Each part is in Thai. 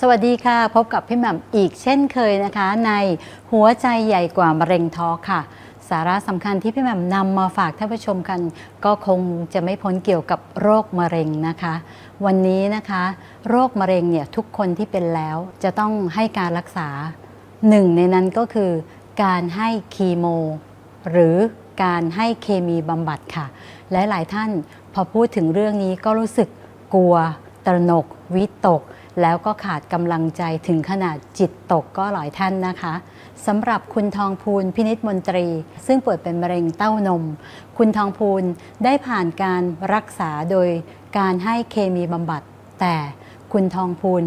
สวัสดีค่ะ พบกับพี่แหม่มอีกเช่นเคยนะคะ ในหัวใจใหญ่กว่ามะเร็งท้อค่ะ สาระสำคัญที่พี่แหม่มนำมาฝากท่านผู้ชมกัน ก็คงจะไม่พ้นเกี่ยวกับโรคมะเร็งนะคะ วันนี้นะคะ โรคมะเร็งเนี่ยทุกคนที่เป็นแล้วจะต้องให้การรักษาหนึ่งในนั้นก็คือการให้คีโม หรือการให้เคมีบำบัดค่ะ และหลายท่านพอพูดถึงเรื่องนี้ก็รู้สึกกลัว ตระหนก วิตก แล้วก็ขาดกำลังใจถึงขนาดจิตตกก็หลายท่านนะคะสำหรับคุณทองพูนพินิษมนตรี ซึ่งป่วยเป็นมะเร็งเต้านม คุณทองพูนได้ผ่านการรักษาโดยการให้เคมีบำบัด แต่คุณทองพูน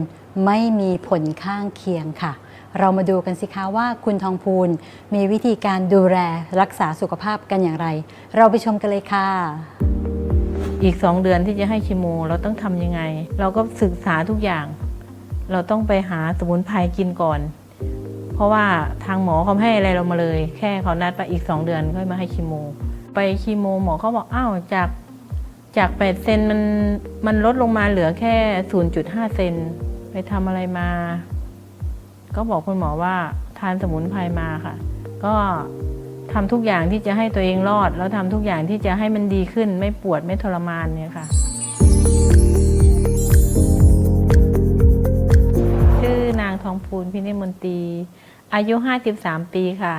ไม่มีผลข้างเคียงค่ะ เรามาดูกันสิคะว่าคุณทองพูนมีวิธีการดูแลรักษาสุขภาพกันอย่างไร เราไปชมกันเลยค่ะอีกสองเดือนที่จะให้คีโม เราต้องทำยังไง เราก็ศึกษาทุกอย่าง เราต้องไปหาสมุนไพรกินก่อน เพราะว่าทางหมอเขาให้อะไรเรามาเลย แค่เขานัดไปอีกสองเดือนค่อยมาให้คีโม ไปคีโมหมอเขาบอกอ้าวจากจากแปดเซนมันมันลดลงมาเหลือแค่ศูนย์จุดห้าเซนไปทำอะไรมา ก็บอกคุณหมอว่าทานสมุนไพรมาค่ะ ก็ทำทุกอย่างที่จะให้ตัวเองรอด แล้วทำทุกอย่างที่จะให้มันดีขึ้นไม่ปวดไม่ทรมานเนี่ยค่ะ ทองพูนพินิจมนตรี อายุ 53 ปีค่ะ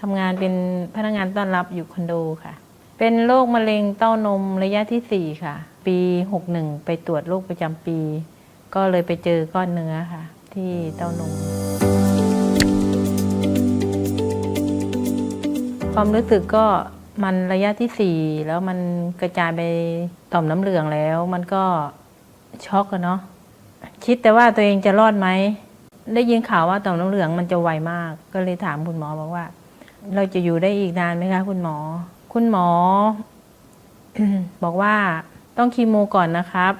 ทำงานเป็นพนักงานต้อนรับอยู่คอนโดค่ะ เป็นโรคมะเร็งเต้านมระยะทีสี่4 ค่ะ ปี 61 ไปตรวจโรคประจำปี ก็เลยไปเจอก้อนเนื้อค่ะ ที่เต้านม ความรู้สึกก็มันระยะที่สี่แล้วมันกระจายไปต่อมน้ำเหลืองแล้ว มันก็ช็อกอะเนาะคิดแต่ว่าตัวเองจะรอดไหม ได้ยินข่าวว่าต่อมน้ำเหลืองมันจะไวมาก ก็เลยถามคุณหมอบอกว่า เราจะอยู่ได้อีกนานไหมคะ คุณหมอ คุณหมอ บอกว่าต้องคีโมก่อนนะครับ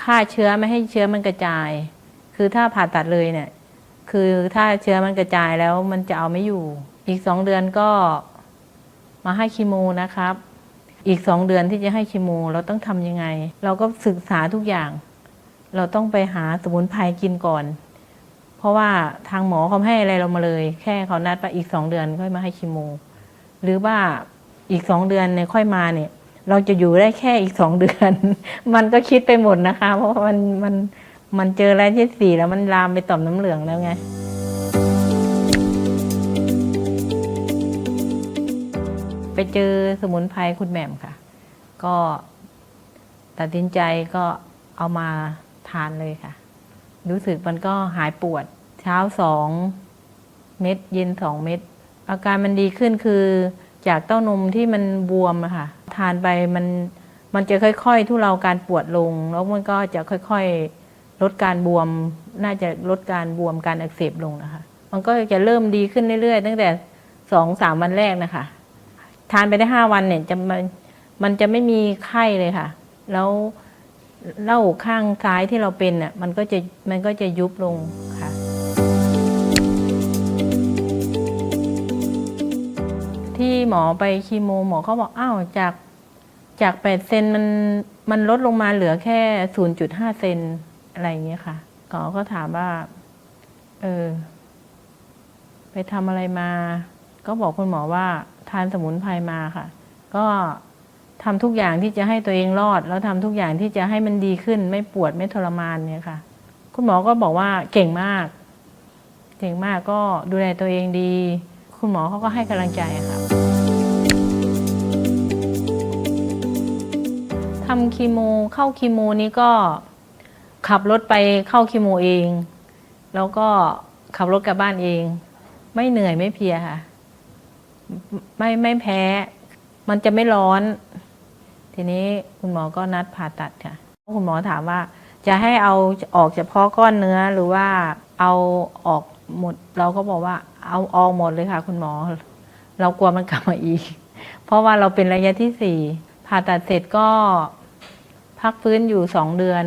ฆ่าเชื้อไม่ให้เชื้อมันกระจาย คือถ้าผ่าตัดเลยเนี่ย คือถ้าเชื้อมันกระจายแล้วมันจะเอาไม่อยู่ อีกสองเดือนก็มาให้คีโมนะครับ อีกสองเดือนที่จะให้คีโม เราต้องทำยังไง เราก็ศึกษาทุกอย่าง เราต้องไปหาสมุนไพรกินก่อน เพราะว่าทางหมอเขาให้อะไรเรามาเลย แค่เขานัดไปอีกสองเดือนค่อยมาให้คีโม หรือว่าอีกสองเดือนเนี่ยค่อยมาเนี่ย เราจะอยู่ได้แค่อีกสองเดือน มันก็คิดไปหมดนะคะ เพราะว่ามันมันมันเจอแล้วที่สี่แล้วมันลามไปต่อมน้ำเหลืองแล้วไงไปเจอสมุนไพรคุณแหม่มค่ะ ก็ตัดสินใจก็เอามาทานเลยค่ะ รู้สึกมันก็หายปวด เช้าสองเม็ดเย็นสองเม็ดอาการมันดีขึ้นคือจากเต้านมที่มันบวมอะค่ะ ทานไปมันมันจะค่อยๆ ทุเลาการปวดลง แล้วมันก็จะค่อยๆ ลดการบวม น่าจะลดการบวมการอักเสบลงนะคะ มันก็จะเริ่มดีขึ้นเรื่อยๆ ตั้งแต่สองสามวันแรกนะคะ ทานไปได้ห้าวันเนี่ยจะมันมันจะไม่มีไข้เลยค่ะ แล้ว เล่าข้างซ้ายที่เราเป็นน่ะมันก็จะมันก็จะยุบลงค่ะ ที่หมอไปคีโมหมอเขาบอกอ้าวจากจากแปดเซนมันมันลดลงมาเหลือแค่ศูนย์จุดห้าเซนอะไรอย่างเงี้ยค่ะหมอก็ถามว่า เออ ไปทำอะไรมา ก็บอกคุณหมอว่าทานสมุนไพรมาค่ะ ก็ ทำทุกอย่างที่จะให้ตัวเองรอด แล้วทำทุกอย่างที่จะให้มันดีขึ้น ไม่ปวดไม่ทรมานเนี่ยค่ะ คุณหมอก็บอกว่าเก่งมาก เก่งมากก็ดูแลตัวเองดี คุณหมอเขาก็ให้กำลังใจค่ะทำคีโมเข้าคีโมนี้ก็ขับรถไปเข้าคีโมเอง แล้วก็ขับรถกลับบ้านเอง ไม่เหนื่อยไม่เพียค่ะ ไม่ไม่แพ้ มันจะไม่ร้อน ทีนี้คุณหมอก็นัดผ่าตัดค่ะ คุณหมอถามว่า จะให้เอาออกเฉพาะก้อนเนื้อหรือว่าเอาออกหมด เราก็บอกว่าเอาออกหมดเลยค่ะ คุณหมอ เรากลัวมันกลับมาอีก เพราะว่าเราเป็นระยะที่สี่ผ่าตัดเสร็จก็พักฟื้นอยู่สองเดือน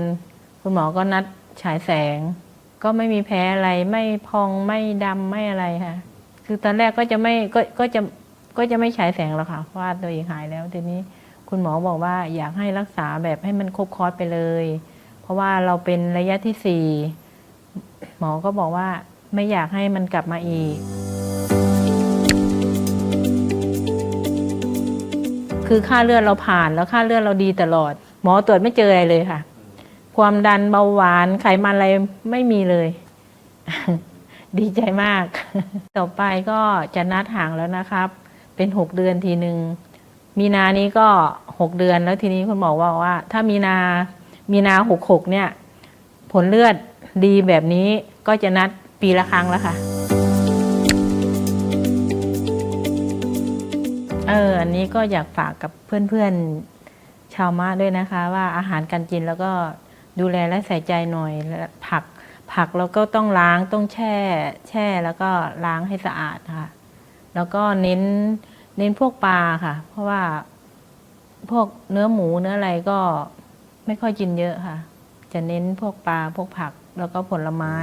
คุณหมอก็นัดฉายแสง ก็ไม่มีแพ้อะไรไม่พองไม่ดำไม่อะไรค่ะ คือตอนแรกก็จะไม่ก็ก็จะก็จะไม่ฉายแสงหรอกค่ะเพราะว่าตัวเองหายแล้วทีนี้ คุณหมอบอกว่าอยากให้รักษาแบบให้มันครบคอร์สไปเลย เพราะว่าเราเป็นระยะที่สี่หมอก็บอกว่าไม่อยากให้มันกลับมาอีก คือค่าเลือดเราผ่านแล้วค่าเลือดเราดีตลอด หมอตรวจไม่เจออะไรเลยค่ะ ความดันเบาหวานไขมันอะไรไม่มีเลย ดีใจมาก ต่อไปก็จะนัดห่างแล้วนะครับ เป็นหกเดือนทีหนึ่ง มีนานี้ก็หกเดือนแล้วทีนี้คุณหมอบอกว่า ถ้ามีนามีนาหกหกเนี่ย ผลเลือดดีแบบนี้ก็จะนัดปีละครั้งแล้วค่ะ เอออันนี้ก็อยากฝากกับเพื่อนๆชาวมะด้วยนะคะ ว่าอาหารการกินแล้วก็ดูแลและใส่ใจหน่อยและผักผักเราก็ต้องล้างต้องแช่ แช่แล้วก็ล้างให้สะอาดนะคะแล้วก็เน้น เน้นพวกปลาค่ะ เพราะว่าพวกเนื้อหมูเนื้ออะไรก็ไม่ค่อยกินเยอะค่ะ จะเน้นพวกปลาพวกผักแล้วก็ผลไม้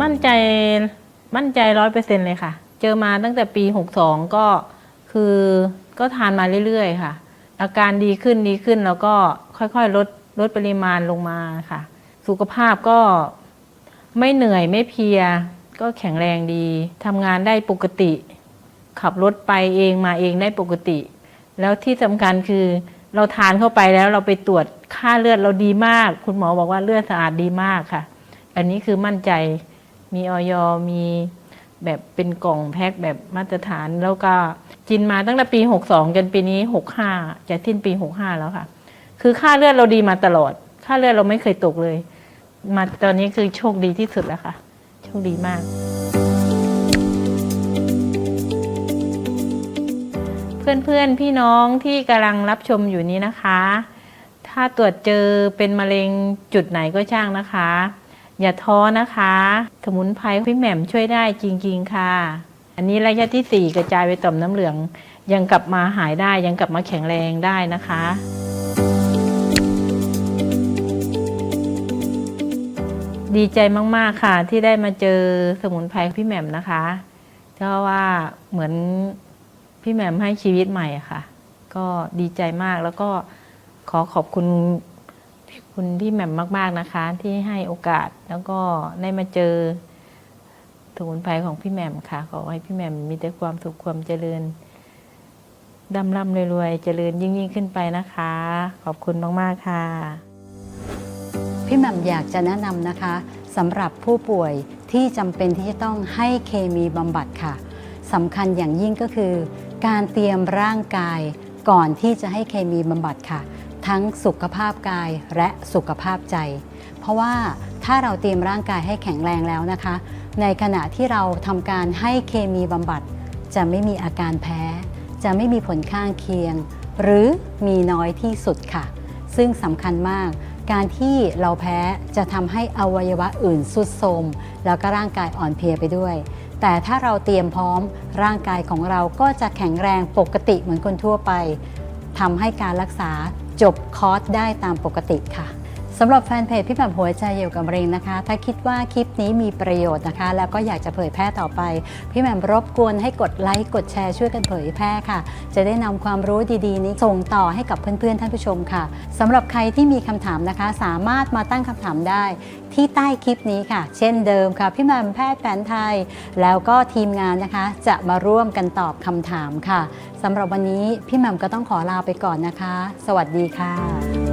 มั่นใจมั่นใจร้อยเปอร์เซ็นเลยค่ะ เจอมาตั้งแต่ปี62ก็คือก็ทานมาเรื่อยๆ ค่ะ อาการดีขึ้นดีขึ้นแล้วก็ค่อยๆ ลดลดปริมาณลงมาค่ะ สุขภาพก็ ไม่เหนื่อยไม่เพีย ก็แข็งแรงดีทำงานได้ปกติ ขับรถไปเองมาเองได้ปกติ แล้วที่สำคัญคือเราทานเข้าไปแล้วเราไปตรวจค่าเลือดเราดีมาก คุณหมอบอกว่าเลือดสะอาดดีมากค่ะ อันนี้คือมั่นใจมีออยมีแบบเป็นกล่องแพ็คแบบมาตรฐานแล้วก็กินมาตั้งแต่ปี 62 จนปีนี้ 65 จะสิ้นปี 65 แล้วค่ะ คือค่าเลือดเราดีมาตลอด ค่าเลือดเราไม่เคยตกเลย มาตอนนี้คือโชคดีที่สุดแล้วค่ะ โชคดีมาก เพื่อนๆพี่น้องที่กำลังรับชมอยู่นี้นะคะ ถ้าตรวจเจอเป็นมะเร็งจุดไหนก็ช่างนะคะ อย่าท้อนะคะ สมุนไพรพี่แหม่มช่วยได้จริง ๆ ค่ะ อันนี้ระยะที่ 4 กระจายไปต่อมน้ำเหลือง ยังกลับมาหายได้ยังกลับมาแข็งแรงได้นะคะ ดีใจมากๆค่ะ ที่ได้มาเจอสมุนไพรพี่แหม่มนะคะเพราะว่าเหมือนพี่แหม่มให้ชีวิตใหม่ค่ะ ก็ดีใจมากแล้วก็ขอขอบคุณคุณพี่แหม่มมาก ๆนะคะ ที่ให้โอกาสแล้วก็ได้มาเจอสมุนไพรของพี่แหม่มค่ะ ขอให้พี่แหม่มมีแต่ความสุขความเจริญดำร่ำรวยๆเจริญยิ่งยิ่งๆขึ้นไปนะคะ ขอบคุณมากๆค่ะ พี่แหม่มอยากจะแนะนำนะคะสำหรับผู้ป่วยที่จำเป็นที่จะต้องให้เคมีบำบัดค่ะสำคัญอย่างยิ่งก็คือ การเตรียมร่างกายก่อนที่จะให้เคมีบำบัดค่ะ ทั้งสุขภาพกายและสุขภาพใจ เพราะว่าถ้าเราเตรียมร่างกายให้แข็งแรงแล้วนะคะ ในขณะที่เราทำการให้เคมีบำบัด จะไม่มีอาการแพ้ จะไม่มีผลข้างเคียง หรือมีน้อยที่สุดค่ะ ซึ่งสำคัญมาก การที่เราแพ้จะทำให้อวัยวะอื่นสุดโทรมแล้วก็ร่างกายอ่อนเพลียไปด้วย แต่ถ้าเราเตรียมพร้อมร่างกายของเราก็จะแข็งแรงปกติเหมือนคนทั่วไปทำให้การรักษาจบคอร์สได้ตามปกติค่ะ สำหรับแฟนเพจพี่แบบหัวใจเกี่ยวกับมะเร็งนะคะ ถ้าคิดว่าคลิปนี้มีประโยชน์นะคะ แล้วก็อยากจะเผยแพร่ต่อไป พี่แหม่มรบกวนให้กดไลค์กดแชร์ช่วยกันเผยแพร่ค่ะ จะได้นำความรู้ดีๆ นี้ส่งต่อให้กับเพื่อนๆท่านผู้ชมค่ะสำหรับใครที่มีคำถามนะคะ สามารถมาตั้งคำถามได้ที่ใต้คลิปนี้ค่ะ เช่นเดิมค่ะพี่แหม่มแพทย์แผนไทย แล้วก็ทีมงานนะคะ จะมาร่วมกันตอบคำถามค่ะสำหรับวันนี้พี่แหม่มก็ต้องขอลาไปก่อนนะคะ สวัสดีค่ะ